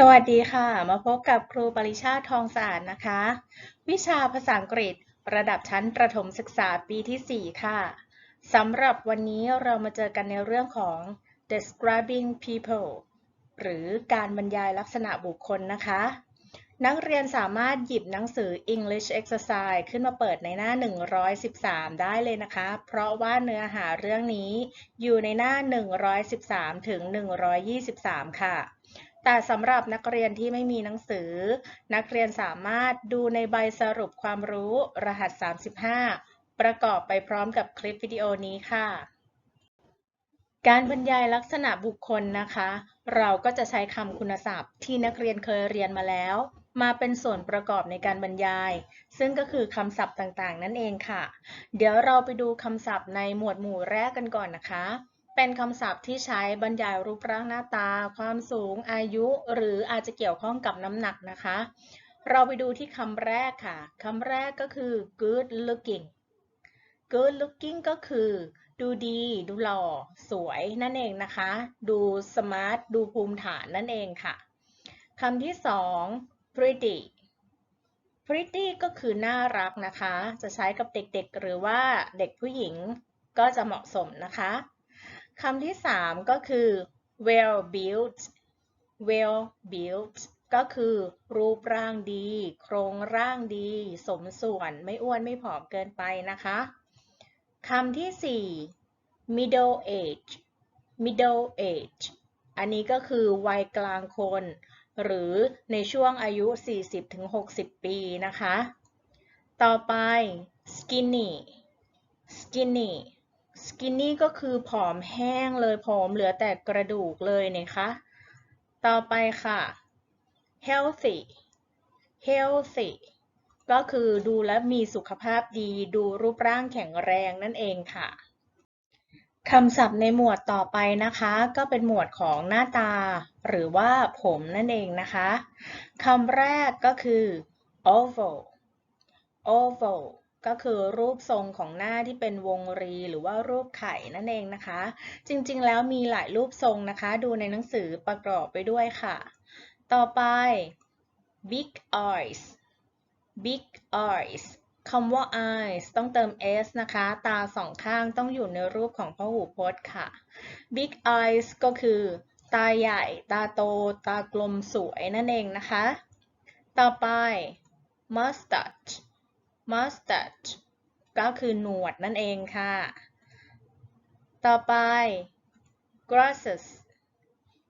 สวัสดีค่ะ มาพบกับครูปริชาติทองสะอาดนะคะ วิชาภาษาอังกฤษระดับชั้นประถมศึกษาปีที่ 4 ค่ะสำหรับวันนี้เรามาเจอกันในเรื่องของ describing people หรือการบรรยายลักษณะบุคคลนะคะ นักเรียนสามารถหยิบหนังสือ English Exercise ขึ้นมาเปิดในหน้า 113 ได้เลยนะคะ เพราะว่าเนื้อหาเรื่องนี้อยู่ในหน้า 113 ถึง 123 ค่ะ แต่สำหรับนักเรียนที่ไม่มีหนังสือ นักเรียนสามารถดูในใบสรุปความรู้รหัส 35 ประกอบไปพร้อมกับคลิปวิดีโอนี้ค่ะ การบรรยายลักษณะบุคคลนะคะ เราก็จะใช้คำคุณศัพท์ที่นักเรียนเคยเรียนมาแล้ว มาเป็นส่วนประกอบในการบรรยาย ซึ่งก็คือคำศัพท์ต่างๆ นั่นเองค่ะ เดี๋ยวเราไปดูคำศัพท์ในหมวดหมู่แรกกันก่อนนะคะ เป็นคำศัพท์ที่ใช้บรรยายรูปร่างหน้าตา ความสูง อายุ หรืออาจจะเกี่ยวข้องกับน้ำหนักนะคะ เราไปดูที่คำแรกค่ะ คำแรกก็คือ good looking good looking ก็คือ ดูดี ดูหล่อ สวยนั่นเองนะคะ ดู smart ดูภูมิฐานนั่นเองค่ะ คำที่สอง pretty pretty ก็คือน่ารักนะคะ จะใช้กับเด็กๆ หรือว่าเด็กผู้หญิงก็จะเหมาะสมนะคะ คำที่สามก็คือ well built well built ก็คือ รูปร่างดี โครงร่างดี สมส่วนไม่อ้วนไม่ผอมเกินไปนะคะคำที่สี่ middle age middle age อันนี้ก็คือวัยกลางคน หรือในช่วงอายุ 40-60 ปีนะคะ ต่อไป skinny skinny skinny ก็คือผอมแห้งเลยผอมเหลือแต่กระดูกเลยนะคะ ต่อไปค่ะ healthy healthy ก็คือดูและมีสุขภาพดี ดูรูปร่างแข็งแรงนั่นเองค่ะคำศัพท์ในหมวดต่อไปนะคะ ก็เป็นหมวดของหน้าตา หรือว่าผมนั่นเองนะคะคำแรกก็คือ oval oval ก็คือรูปทรงของหน้าที่เป็นวงรีหรือว่ารูปไข่นั่นเองนะคะ จริงๆ แล้วมีหลายรูปทรงนะคะ ดูในหนังสือประกอบไปด้วยค่ะ ต่อไป big eyes big eyes คำว่า eyes ต้องเติม s นะคะ ตาสองข้างต้องอยู่ในรูปของพหูพจน์ค่ะ big eyes ก็คือ ตาใหญ่ ตาโต ตากลมสวยนั่นเองนะคะ ต่อไป mustache mustache ก็คือหนวดนั่นเองค่ะ ต่อไป glasses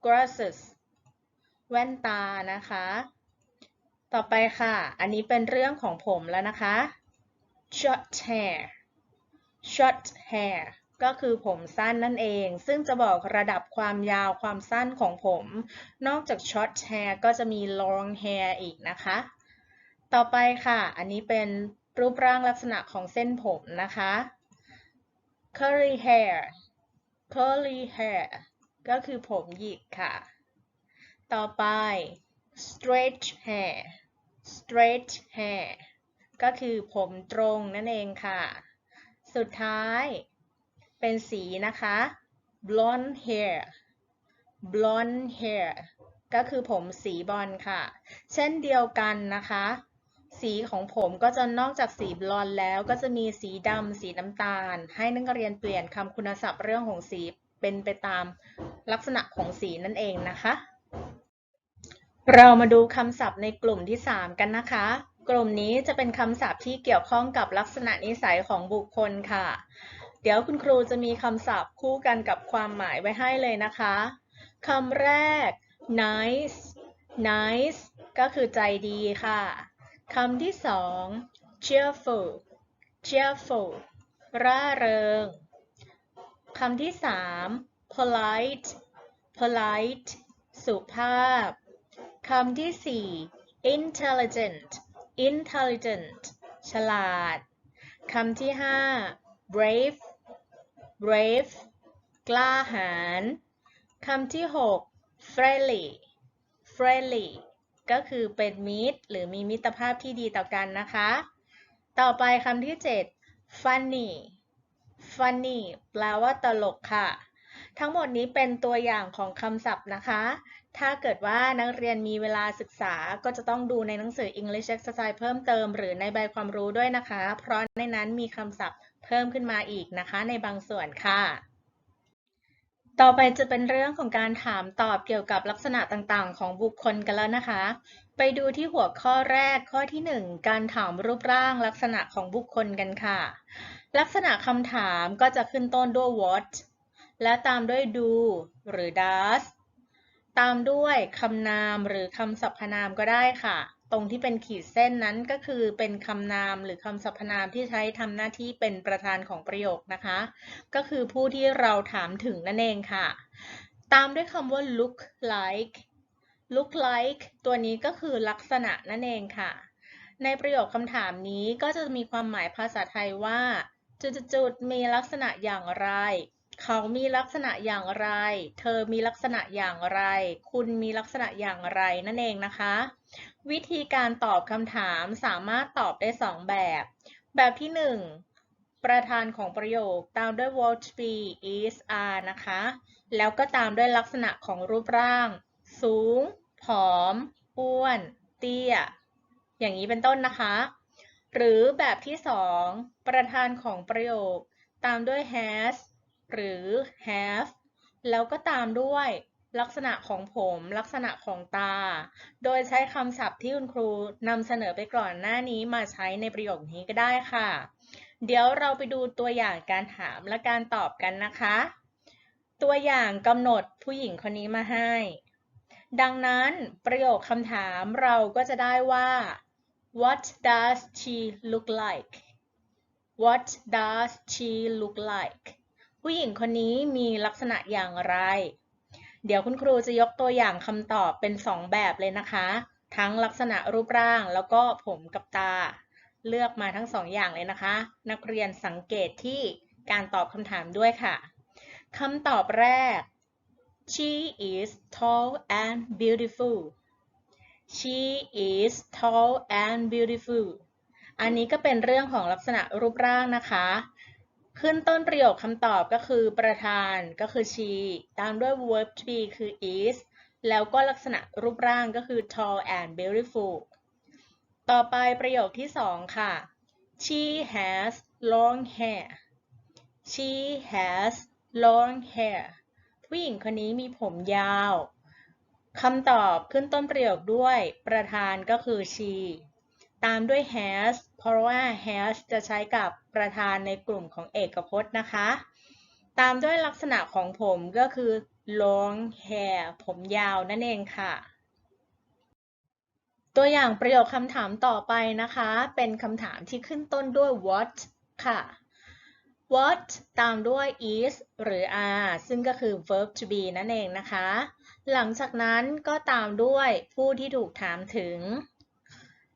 glasses แว่นตานะคะ ต่อไปค่ะ อันนี้เป็นเรื่องของผมแล้วนะคะ short hair short hair ก็คือผมสั้นนั่นเอง ซึ่งจะบอกระดับความยาวความสั้นของผม นอกจาก short hair ก็จะมี long hair อีกนะคะ ต่อไปค่ะ อันนี้เป็น รูปร่างลักษณะของเส้นผมนะคะ curly hair curly hair ก็คือผมหยิกค่ะ ต่อไป straight hair straight hair ก็คือผมตรงนั่นเองค่ะ สุดท้ายเป็นสีนะคะ blonde hair blonde hair ก็คือผมสีบอลค่ะ เช่นเดียวกันนะคะ สีของผมก็จะนอกจากสีบลอนแล้วก็จะมีสีดำสีน้ำตาล ให้นักเรียนเปลี่ยนคำคุณศัพท์เรื่องของสีเป็นไปตามลักษณะของสีนั่นเองนะคะ เรามาดูคำศัพท์ในกลุ่มที่ 3 กันนะคะ กลุ่มนี้จะเป็นคำศัพท์ที่เกี่ยวข้องกับลักษณะนิสัยของบุคคลค่ะ เดี๋ยวคุณครูจะมีคำศัพท์คู่กันกับความหมายไว้ให้เลยนะคะคำแรก nice nice ก็คือใจดีค่ะ คำที่สอง cheerful cheerful ร่าเริง คำที่สาม polite polite สุภาพ คำที่สี่ intelligent intelligent ฉลาด คำที่ห้า brave brave กล้าหาญ คำที่หก friendly friendly ก็คือเป็นมิตร หรือมีมิตรภาพที่ดีต่อกันนะคะ ต่อไปคำที่ 7 funny funny แปลว่าตลกค่ะ ทั้งหมดนี้เป็นตัวอย่างของคำศัพท์นะคะ ถ้าเกิดว่านักเรียนมีเวลาศึกษา ก็จะต้องดูในหนังสือ English Exercise เพิ่มเติม หรือในใบความรู้ด้วยนะคะ เพราะในนั้นมีคำศัพท์เพิ่มขึ้นมาอีกนะคะในบางส่วนค่ะ ต่อไปจะเป็นเรื่องของการถามตอบเกี่ยวกับลักษณะต่างๆ ของบุคคลกันแล้วนะคะ ไปดูที่หัวข้อแรกข้อที่ 1 การถามรูปร่างลักษณะของบุคคลกันค่ะ ลักษณะคำถามก็จะขึ้นต้นด้วย what และตามด้วย do หรือ does ตามด้วยคำนามหรือคำสรรพนามก็ได้ค่ะ ตรงที่เป็นขีดเส้นนั้นก็คือเป็นคำนามหรือคำสรรพนามที่ใช้ทำหน้าที่เป็นประธานของประโยคนะคะ ก็คือผู้ที่เราถามถึงนั่นเองค่ะ ตามด้วยคำว่า look like look like ตัวนี้ก็คือลักษณะนั่นเองค่ะ ในประโยคคำถามนี้ก็จะมีความหมายภาษาไทยว่า จุดๆมีลักษณะอย่างไร เขามีลักษณะอย่างไร เธอมีลักษณะอย่างไร คุณมีลักษณะอย่างไรนั่นเองนะคะ วิธีการตอบคำถามสามารถตอบได้ 2 แบบ แบบที่ 1 ประธานของประโยคตามด้วย what be is are นะคะ แล้วก็ตามด้วยลักษณะของรูปร่าง สูง ผอม อ้วน เตี้ย อย่างนี้เป็นต้นนะคะ หรือแบบที่ 2 ประธานของประโยค ตามด้วย has หรือ have แล้วก็ตามด้วย ลักษณะของผม ลักษณะของตา โดยใช้คำศัพท์ที่คุณครูนำเสนอไปก่อนหน้านี้มาใช้ในประโยคนี้ก็ได้ค่ะ เดี๋ยวเราไปดูตัวอย่างการถามและการตอบกันนะคะ ตัวอย่างกำหนดผู้หญิงคนนี้มาให้ ดังนั้นประโยคคำถามเราก็จะได้ว่า What does she look like What does she look like ผู้หญิงคนนี้มีลักษณะอย่างไร เดี๋ยวคุณครูจะยกตัวอย่างคำตอบเป็น 2 แบบเลยนะคะ ทั้งลักษณะรูปร่างแล้วก็ผมกับตา เลือกมาทั้ง 2 อย่างเลยนะคะ นักเรียนสังเกตที่การตอบคำถามด้วยค่ะคำตอบแรก She is tall and beautiful She is tall and beautiful อันนี้ก็เป็นเรื่องของลักษณะรูปร่างนะคะ ขึ้นต้นประโยคคำตอบก็คือประธานก็คือ she ตามด้วย verb to be คือ is แล้วก็ลักษณะรูปร่างก็คือ tall and beautiful ต่อไปประโยคที่สองค่ะ she has long hair she has long hair ผู้หญิงคนนี้มีผมยาวคำตอบขึ้นต้นประโยคด้วย ประธานก็คือ she ตามด้วย has เพราะว่า has จะใช้กับประธานในกลุ่มของเอกพจน์นะคะ ตามด้วยลักษณะของผมก็คือ long hair ผมยาวนั่นเองค่ะ ตัวอย่างประโยคคำถามต่อไปนะคะ เป็นคำถามที่ขึ้นต้นด้วย what ค่ะ what ตามด้วย is หรือ are ซึ่งก็คือ verb to be นั่นเองนะคะ หลังจากนั้นก็ตามด้วยผู้ที่ถูกถามถึง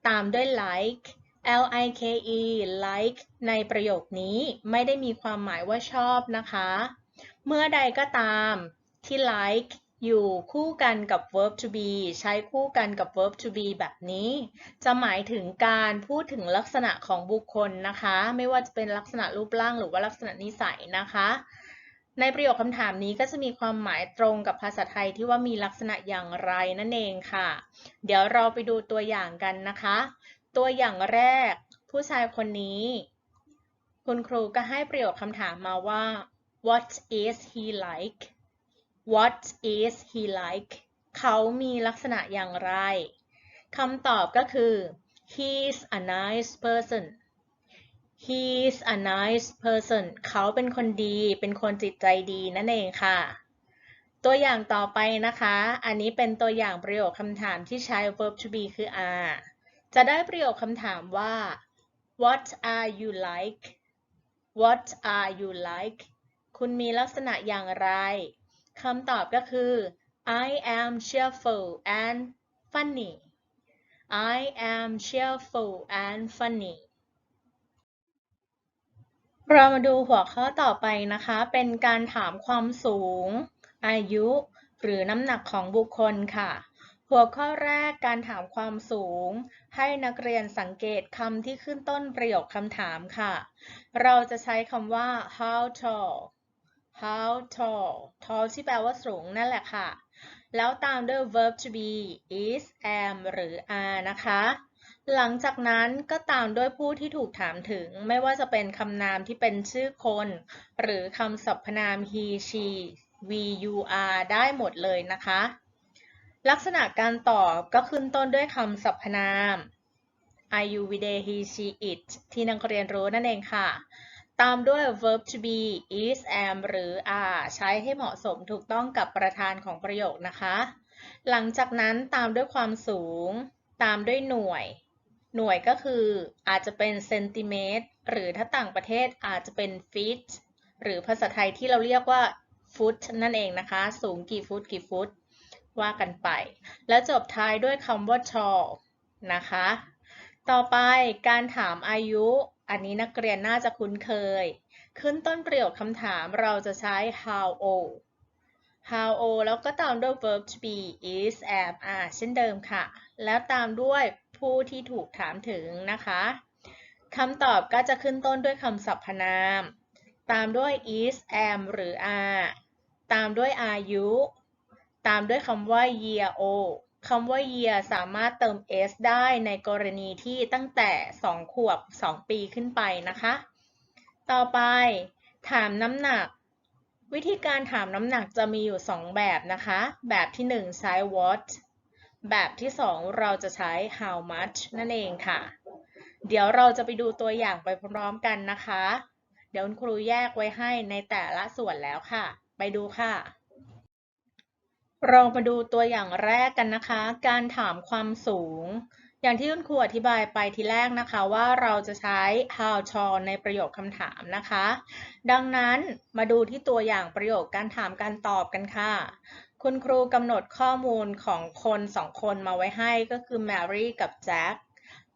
ตามด้วย like l i k e like ในประโยคนี้ไม่ได้มีความหมายว่าชอบนะคะ เมื่อใดก็ตามที่ like อยู่คู่กันกับ verb to be ใช้คู่กันกับ verb to be แบบนี้ จะหมายถึงการพูดถึงลักษณะของบุคคลนะคะ ไม่ว่าจะเป็นลักษณะรูปร่างหรือว่าลักษณะนิสัยนะคะ ในประโยคคำถามนี้ก็จะมีความหมายตรงกับภาษาไทยที่ว่ามีลักษณะอย่างไรนั่นเองค่ะ เดี๋ยวเราไปดูตัวอย่างกันนะคะ ตัวอย่างแรก ผู้ชายคนนี้ คุณครูก็ให้ประโยคคำถามมาว่า what is he like What is he like เขามีลักษณะอย่างไรคำตอบก็คือ he's a nice person he's a nice person เขาเป็นคนดี เป็นคนจิตใจดีนั่นเองค่ะ ตัวอย่างต่อไปนะคะ อันนี้เป็นตัวอย่างประโยคคำถามที่ใช้ verb to be คือ are จะได้ประโยคคำถามว่า what are you like what are you like คุณมีลักษณะอย่างไร คำตอบก็คือ I am cheerful and funny I am cheerful and funny เรามาดูหัวข้อต่อไปนะคะ เป็นการถามความสูง อายุ หรือน้ำหนักของบุคคลค่ะ หัวข้อแรกการถามความสูง ให้นักเรียนสังเกตคำที่ขึ้นต้นประโยคคำถามค่ะ เราจะใช้คำว่า how tall how tall tall ที่แปลว่าสูงนั่นแหละค่ะ แล้วตามด้วย verb to be is am หรือ are นะคะ หลังจากนั้นก็ตามด้วยผู้ที่ถูกถามถึง ไม่ว่าจะเป็นคำนามที่เป็นชื่อคน หรือคำสรรพนาม he she we you are ได้หมดเลยนะคะ ลักษณะการตอบก็ขึ้นต้นด้วยคำสรรพนาม I you we they he she it ที่นักเรียนรู้นั่นเองค่ะ ตามด้วย verb to be is am หรือ are ใช้ให้เหมาะสมถูกต้องกับประธานของประโยคนะคะ หลังจากนั้นตามด้วยความสูง ตามด้วยหน่วย หน่วยก็คืออาจจะเป็นเซนติเมตรหรือถ้าต่างประเทศอาจจะเป็นฟีตหรือภาษาไทยที่เราเรียกว่าฟุตนั่นเองนะคะ สูงกี่ฟุตกี่ฟุต ว่ากันไป แล้วจบท้ายด้วยคำว่า tall นะคะ ต่อไปการถามอายุ อันนี้นักเรียนน่าจะคุ้นเคย ขึ้นต้นประโยคคำถามเราจะใช้ how old how old แล้วก็ตามด้วย verb to be is am are เช่นเดิมค่ะ แล้วตามด้วย ผู้ที่ถูกถามถึงนะคะคำตอบก็จะขึ้นต้นด้วยคำสรรพนาม ตามด้วย is am หรือ are ตามด้วยอายุ ตามด้วยคำว่า year old คำว่า year สามารถเติม s ได้ในกรณีที่ตั้งแต่ 2 ขวบ 2 ปีขึ้นไปนะคะ ต่อไปถามน้ำหนัก วิธีการถามน้ำหนักจะมีอยู่ 2 แบบนะคะ แบบที่ 1 ใช้ what แบบที่ 2 เราจะใช้ how much นั่นเองค่ะ เดี๋ยวเราจะไปดูตัวอย่างไปพร้อมกันนะคะ เดี๋ยวคุณครูแยกไว้ให้ในแต่ละส่วนแล้วค่ะ ไปดูค่ะเรามาดูตัวอย่างแรกกันนะคะ การถามความสูง อย่างที่คุณครูอธิบายไปทีแรกนะคะว่าเราจะใช้ how tall ในประโยคคำถามนะคะ ดังนั้นมาดูที่ตัวอย่างประโยคการถามการตอบกันค่ะ คุณครูกำหนดข้อมูลของคนสองคนมาไว้ให้ก็คือ Mary กับแจ็ค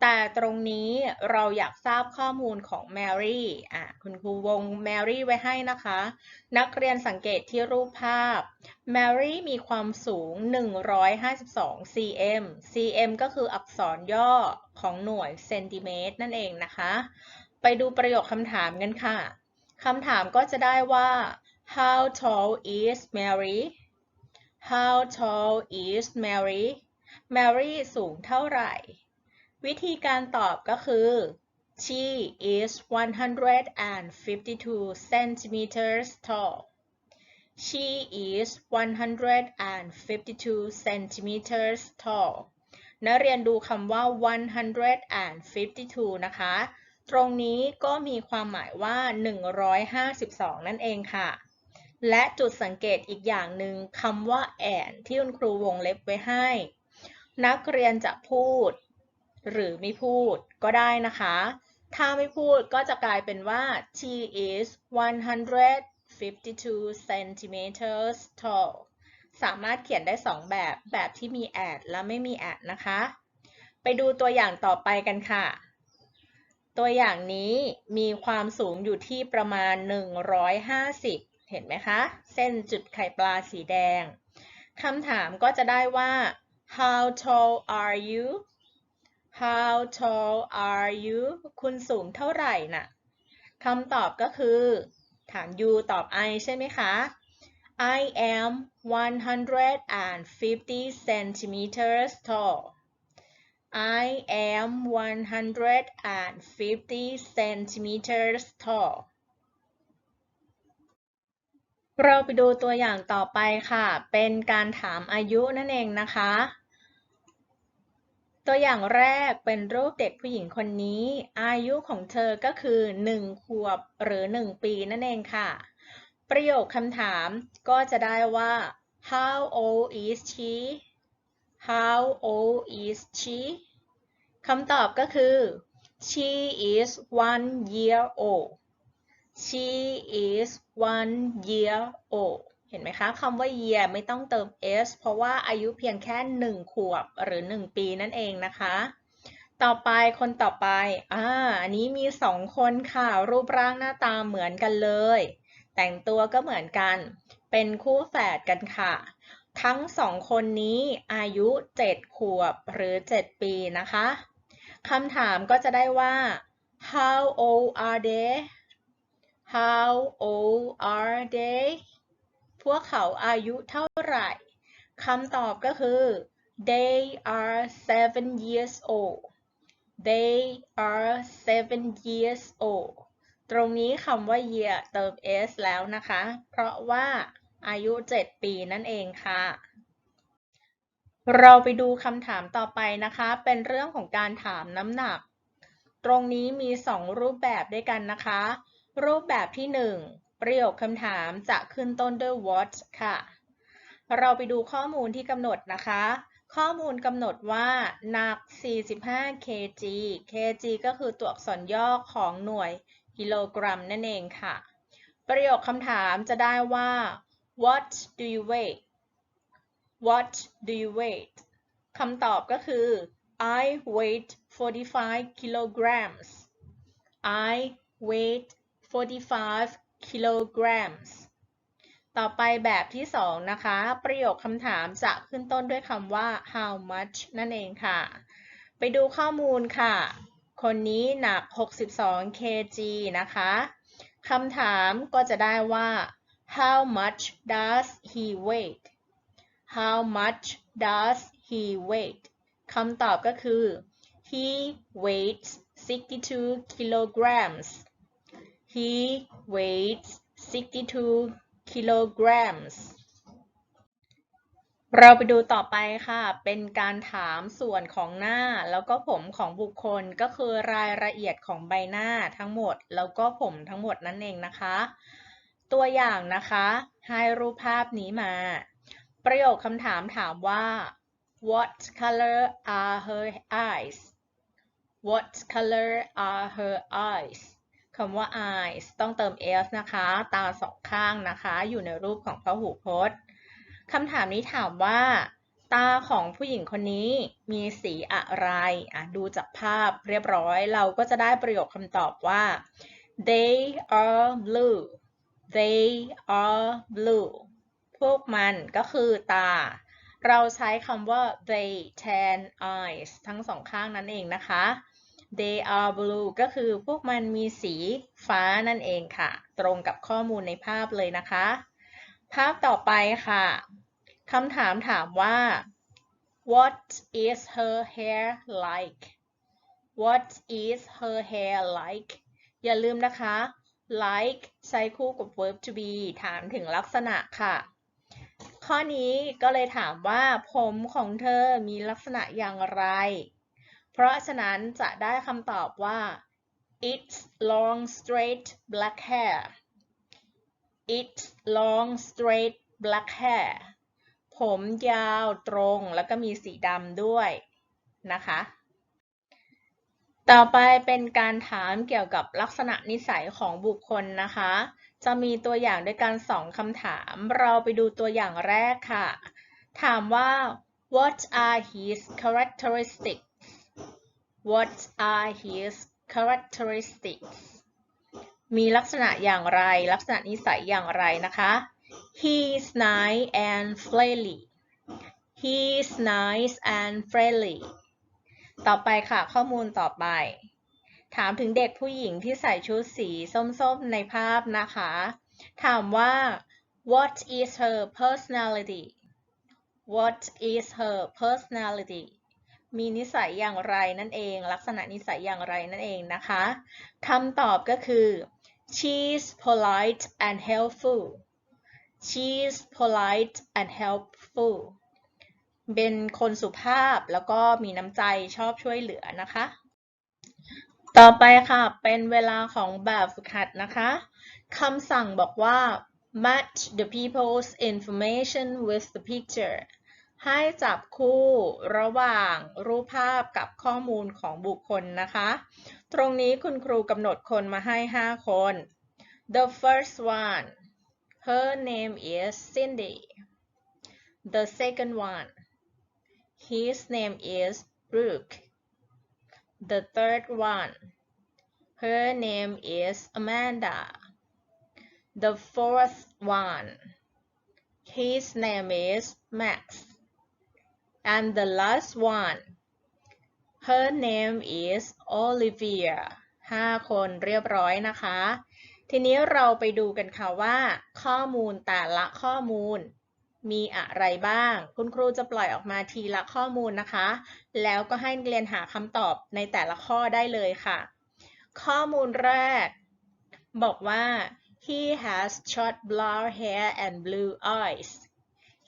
แต่ตรงนี้เราอยากทราบข้อมูลของ Mary อะคุณครูวง Mary ไว้ให้นะคะ นักเรียนสังเกตที่รูปภาพ Mary มีความสูง 152 cm cm ก็คืออักษรย่อของหน่วยเซนติเมตรนั่นเองนะคะ ไปดูประโยคคำถามกันค่ะคำถามก็จะได้ว่า How tall is Mary How tall is Mary Mary สูงเท่าไหร่ วิธีการตอบก็คือ She is 152 centimeters tall She is 152 centimeters tall นักเรียนดูคำว่า 152 นะคะ ตรงนี้ก็มีความหมายว่า 152 นั่นเองค่ะ และจุดสังเกตอีกอย่างหนึ่งคำว่า and ที่คุณครูวงเล็บไว้ให้ นักเรียนจะพูด หรือไม่พูดก็ได้นะคะ ถ้าไม่พูดก็จะกลายเป็นว่า she is 152 centimeters tall สามารถเขียนได้ 2 แบบ แบบที่มี at และไม่มี at นะคะ ไปดูตัวอย่างต่อไปกันค่ะ ตัวอย่างนี้มีความสูงอยู่ที่ประมาณ 150 เห็นไหมคะ เส้นจุดไข่ปลาสีแดงคำถามก็จะได้ว่า how tall are you how tall are you คุณสูงเท่าไหร่น่ะคำตอบก็คือ ถาม you ตอบ I ใช่ไหมคะ I am 150 centimeters tall I am 150 centimeters tall เราไปดูตัวอย่างต่อไปค่ะ เป็นการถามอายุนั่นเองนะคะ ตัวอย่างแรกเป็นรูปเด็กผู้หญิงคนนี้ อายุของเธอก็คือ 1 ขวบหรือ 1 ปีนั่นเองค่ะ ประโยคคำถามก็จะได้ว่า how old is she how old is she คำตอบก็คือ she is one year old she is one year old เห็นไหมคะคำว่า year ไม่ต้องเติม s เพราะว่าอายุเพียงแค่ 1 ขวบหรือ 1 ปีนั่นเองนะคะ ต่อไปคนต่อไป อ่า อันนี้มี 2 คนค่ะ รูปร่างหน้าตาเหมือนกันเลย แต่งตัวก็เหมือนกัน เป็นคู่แฝดกันค่ะ ทั้งสองคนนี้อายุ 7 ขวบหรือ 7 ปีนะคะคำถามก็จะได้ว่า how old are they How old are they พวกเขาอายุเท่าไหร่คำตอบก็คือ They are seven years old They are seven years old ตรงนี้คำว่า year เติม s แล้วนะคะ เพราะว่าอายุ 7 ปีนั่นเองค่ะ เราไปดูคำถามต่อไปนะคะ เป็นเรื่องของการถามน้ำหนัก ตรงนี้มี 2 รูปแบบด้วยกันนะคะ รูปแบบที่ 1 ประโยคคำถามจะขึ้นต้นด้วย what ค่ะ เราไปดูข้อมูลที่กำหนดนะคะ ข้อมูลกำหนดว่าหนัก 45 kg kg ก็คือตัวอักษรย่อของหน่วยกิโลกรัมนั่นเองค่ะ ประโยคคำถามจะได้ว่า what do you weigh what do you weigh คำตอบก็คือ I weigh 45 kilograms I weigh 45 kilograms ต่อไปแบบที่2นะคะ ประโยคคำถามจะขึ้นต้นด้วยคำว่า how much นั่นเองค่ะ ไปดูข้อมูลค่ะ คนนี้หนัก 62 kg นะคะคำถามก็จะได้ว่า how much does he weigh how much does he weigh คำตอบก็คือ he weighs 62 kilograms he weighs 62 kilograms เราไปดูต่อไปค่ะ เป็นการถามส่วนของหน้า แล้วก็ผมของบุคคลก็คือรายละเอียดของใบหน้าทั้งหมด แล้วก็ผมทั้งหมดนั่นเองนะคะ ตัวอย่างนะคะ ให้รูปภาพนี้มา ประโยคคำถามถามว่า what color are her eyes what color are her eyes คำว่า eyes ต้องเติม s นะคะ ตาสองข้างนะคะ อยู่ในรูปของพหูพจน์คำถามนี้ถามว่า ตาของผู้หญิงคนนี้มีสีอะไรอะดูจากภาพเรียบร้อย เราก็จะได้ประโยคคำตอบว่า they are blue they are blue พวกมันก็คือตา เราใช้คำว่า they แทน eyes ทั้งสองข้างนั่นเองนะคะ they are blue ก็คือพวกมันมีสีฟ้านั่นเองค่ะ ตรงกับข้อมูลในภาพเลยนะคะ ภาพต่อไปค่ะคำถามถามว่า what is her hair like what is her hair like อย่าลืมนะคะ like ใช้คู่กับ verb to be ถามถึงลักษณะค่ะ ข้อนี้ก็เลยถามว่าผมของเธอมีลักษณะอย่างไร เพราะฉะนั้นจะได้คำตอบว่า it's long straight black hair it's long straight black hair ผมยาวตรงแล้วก็มีสีดำด้วยนะคะ ต่อไปเป็นการถามเกี่ยวกับลักษณะนิสัยของบุคคลนะคะ จะมีตัวอย่างด้วยกันสองคำถาม เราไปดูตัวอย่างแรกค่ะ ถามว่า what are his characteristics what are his characteristics มีลักษณะอย่างไร ลักษณะนิสัยอย่างไรนะคะ He's nice and friendly He's nice and friendly ต่อไปค่ะข้อมูลต่อไป ถามถึงเด็กผู้หญิงที่ใส่ชุดสีส้มๆในภาพนะคะ ถามว่า what is her personality what is her personality มีนิสัยอย่างไรนั่นเอง ลักษณะนิสัยอย่างไรนั่นเองนะคะคำตอบก็คือ she's polite and helpful she's polite and helpful เป็นคนสุภาพแล้วก็มีน้ำใจชอบช่วยเหลือนะคะ ต่อไปค่ะ เป็นเวลาของแบบฝึกหัดนะคะคำสั่งบอกว่า match the people's information with the picture ให้จับคู่ระหว่างรูปภาพกับข้อมูลของบุคคลนะคะ ตรงนี้คุณครูกำหนดคนมาให้ 5 คน the first one her name is Cindy the second one his name is Brooke the third one her name is Amanda the fourth one his name is Max and the last one her name is Olivia 5คนเรียบร้อยนะคะ ทีนี้เราไปดูกันค่ะว่า ข้อมูลแต่ละข้อมูลมีอะไรบ้าง คุณครูจะปล่อยออกมาทีละข้อมูลนะคะ แล้วก็ให้นักเรียนหาคำตอบในแต่ละข้อได้เลยค่ะ ข้อมูลแรก บอกว่า he has short blonde hair and blue eyes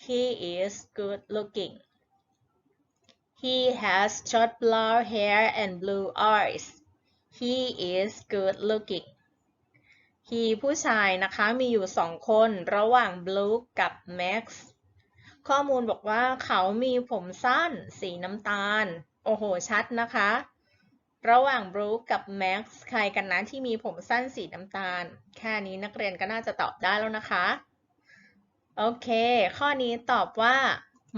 he is good looking he has short blonde hair and blue eyes he is good looking he ผู้ชายนะคะมีอยู่สองคนระหว่าง Blue กับ Max ข้อมูลบอกว่าเขามีผมสั้น สีน้ำตาล โอ้โห ชัดนะคะ ระหว่าง Blue กับ Max ใครกันนะที่มีผมสั้นสีน้ำตาล แค่นี้นักเรียนก็น่าจะตอบได้แล้วนะคะ โอเค ข้อนี้ตอบว่า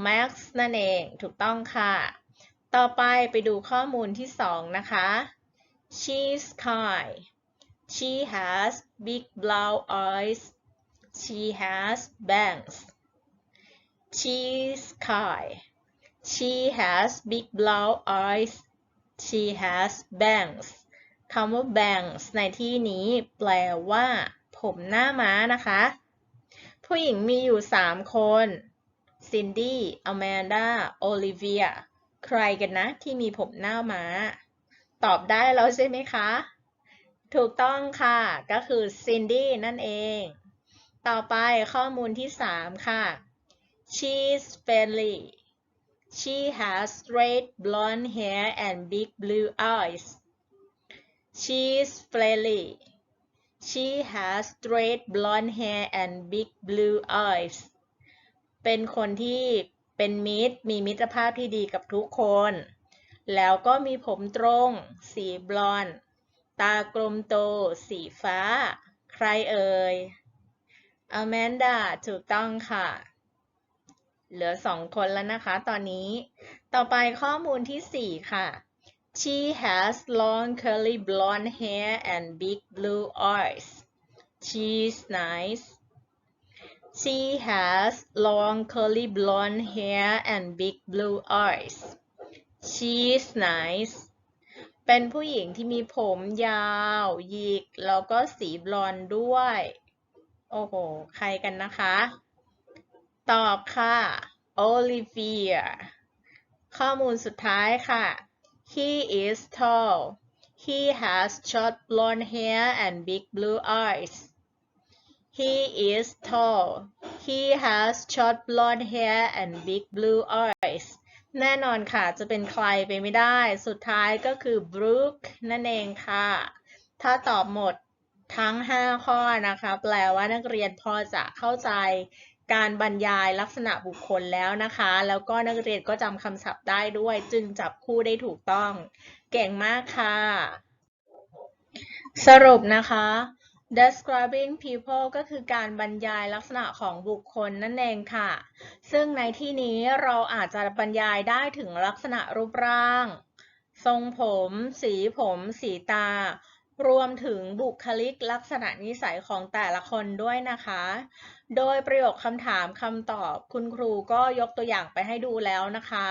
Max นั่นเองถูกต้องค่ะ ต่อไปไปดูข้อมูลที่สองนะคะ She's kind She has big blue eyes. She has bangs. She's kind. She has big blue eyes. She has bangs. คำว่า bangs ในที่นี้แปลว่า ผมหน้าม้านะคะ ผู้หญิงมีอยู่ 3 คน ซินดี้อแมนดาโอลิเวีย ใครกันนะที่มีผมหน้าม้า ตอบได้แล้วใช่ไหมคะ ถูกต้องค่ะ ก็คือซินดี้นั่นเอง ต่อไปข้อมูลที่ 3 ค่ะ She's friendly She has straight blonde hair and big blue eyes She's friendly She has straight blonde hair and big blue eyes เป็นคนที่เป็นมิตร มีมิตรภาพที่ดีกับทุกคน แล้วก็มีผมตรง สีบลอนด์ตากลมโต สีฟ้า ใครเอ่ยอแมนดาถูกต้องค่ะ เหลือสองคนแล้วนะคะตอนนี้ ต่อไปข้อมูลที่4ค่ะ She has long curly blonde hair and big blue eyes. She's nice. She has long curly blonde hair and big blue eyes. She's nice. เป็นผู้หญิงที่มีผมยาวหยิก แล้วก็สีบลอนด์ด้วย โอ้โห ใครกันนะคะ ตอบค่ะ Olivia ข้อมูลสุดท้ายค่ะ He is tall He has short blonde hair and big blue eyes He is tall He has short blonde hair and big blue eyes แน่นอนค่ะ จะเป็นใครไปไม่ได้ สุดท้ายก็คือ Brooke นั่นเองค่ะ ถ้าตอบหมดทั้ง 5 ข้อนะคะ แปลว่านักเรียนพอจะเข้าใจการบรรยายลักษณะบุคคลแล้วนะคะ แล้วก็นักเรียนก็จำคำศัพท์ได้ด้วย จึงจับคู่ได้ถูกต้อง เก่งมากค่ะ สรุปนะคะ describing people ก็คือการบรรยายลักษณะของบุคคลนั่นเองค่ะ ซึ่งในที่นี้เราอาจจะบรรยายได้ถึงลักษณะรูปร่าง ทรงผม สีผม สีตา รวมถึงบุคลิกลักษณะนิสัยของแต่ละคนด้วยนะคะ โดยประโยคคำถามคำตอบคุณครูก็ยกตัวอย่างไปให้ดูแล้วนะคะ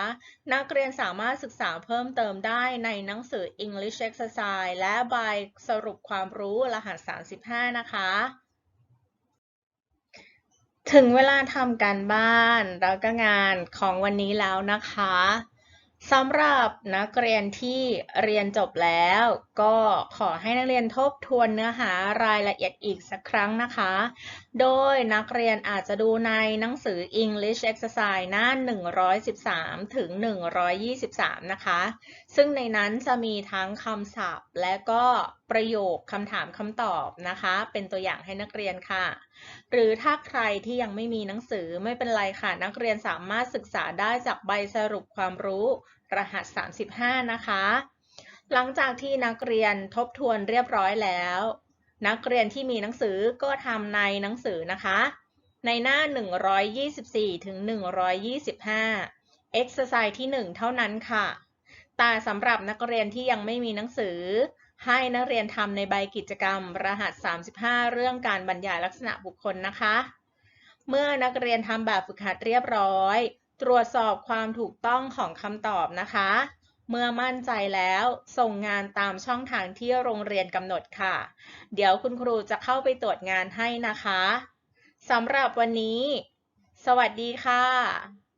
นักเรียนสามารถศึกษาเพิ่มเติมได้ในหนังสือ English Exercise และใบสรุปความรู้รหัส 35 นะคะ ถึงเวลาทำการบ้านแล้วก็งานของวันนี้แล้วนะคะ สำหรับนักเรียนที่เรียนจบแล้ว ก็ขอให้นักเรียนทบทวนเนื้อหารายละเอียดอีกสักครั้งนะคะ โดยนักเรียนอาจจะดูในหนังสือ English Exercise หน้า 113 ถึง 123 นะคะ ซึ่งในนั้นจะมีทั้งคำศัพท์และก็ประโยคคำถามคำตอบนะคะ เป็นตัวอย่างให้นักเรียนค่ะ หรือถ้าใครที่ยังไม่มีหนังสือไม่เป็นไรค่ะ นักเรียนสามารถศึกษาได้จากใบสรุปความรู้รหัส 35 นะคะ หลังจากที่นักเรียนทบทวนเรียบร้อยแล้ว นักเรียนที่มีหนังสือก็ทำในหนังสือนะคะ ในหน้า 124 ถึง 125 exercise ที่ 1 เท่านั้นค่ะแต่สำหรับนักเรียนที่ยังไม่มีหนังสือ ให้นักเรียนทำในใบกิจกรรม รหัส 35 เรื่องการบรรยายลักษณะบุคคลนะคะ เมื่อนักเรียนทำแบบฝึกหัดเรียบร้อย ตรวจสอบความถูกต้องของคำตอบนะคะ เมื่อมั่นใจแล้วส่งงานตามช่องทางที่โรงเรียนกำหนดค่ะ เดี๋ยวคุณครูจะเข้าไปตรวจงานให้นะคะสำหรับวันนี้ สวัสดีค่ะ